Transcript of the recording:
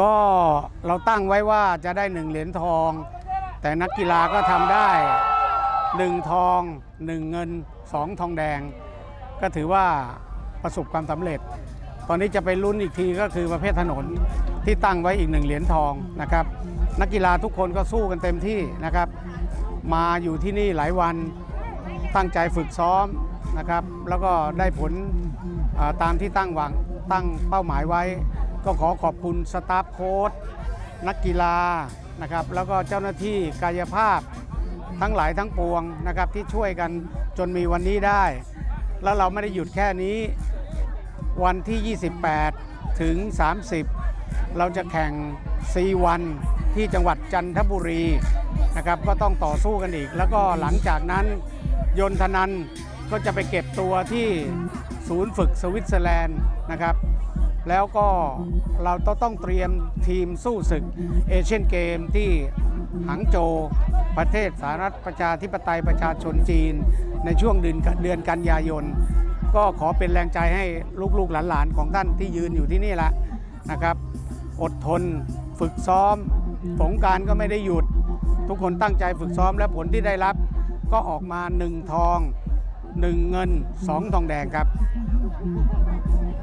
ก็เราตั้งไว้ว่าจะได้หนึ่งเหรียญทอง แต่นักกีฬาก็ทำได้หนึ่งทองหนึ่งเงินสองทองแดง ก็ถือว่าประสบความสำเร็จ ตอนนี้จะไปลุ้นอีกทีก็คือประเภทถนนที่ตั้งไว้อีกหนึ่งเหรียญทองนะครับ นักกีฬาทุกคนก็สู้กันเต็มที่นะครับ มาอยู่ที่นี่หลายวันตั้งใจฝึกซ้อมนะครับ แล้วก็ได้ผลตามที่ตั้งหวังตั้งเป้าหมายไว้ ก็ขอขอบคุณสตาฟโค้ชนักกีฬานะครับแล้วก็เจ้าหน้าที่กายภาพทั้งหลายทั้งปวงนะครับที่ช่วยกันจนมีวันนี้ได้ แล้วเราไม่ได้หยุดแค่นี้ วันที่ 28 ถึง 30 เราจะแข่ง C1 ที่จังหวัดจันทบุรีนะครับก็ต้องต่อสู้กันอีก แล้วก็หลังจากนั้นยนทนันก็จะไปเก็บตัวที่ศูนย์ฝึกสวิตเซอร์แลนด์นะครับ แล้วก็เราต้องเตรียมทีมสู้ศึกเอเชียนเกมที่หังโจประเทศสาธารณรัฐประชาธิปไตยประชาชนจีน ในช่วงเดือนเดือนกันยายน ก็ขอเป็นแรงใจให้ลูกๆหลานๆของท่านที่ยืนอยู่ที่นี่แหละนะครับ อดทนฝึกซ้อมสงการก็ไม่ได้หยุด ทุกคนตั้งใจฝึกซ้อมและผลที่ได้รับ ก็ออกมา 1 ทอง 1 เงิน 2 ทองแดงครับ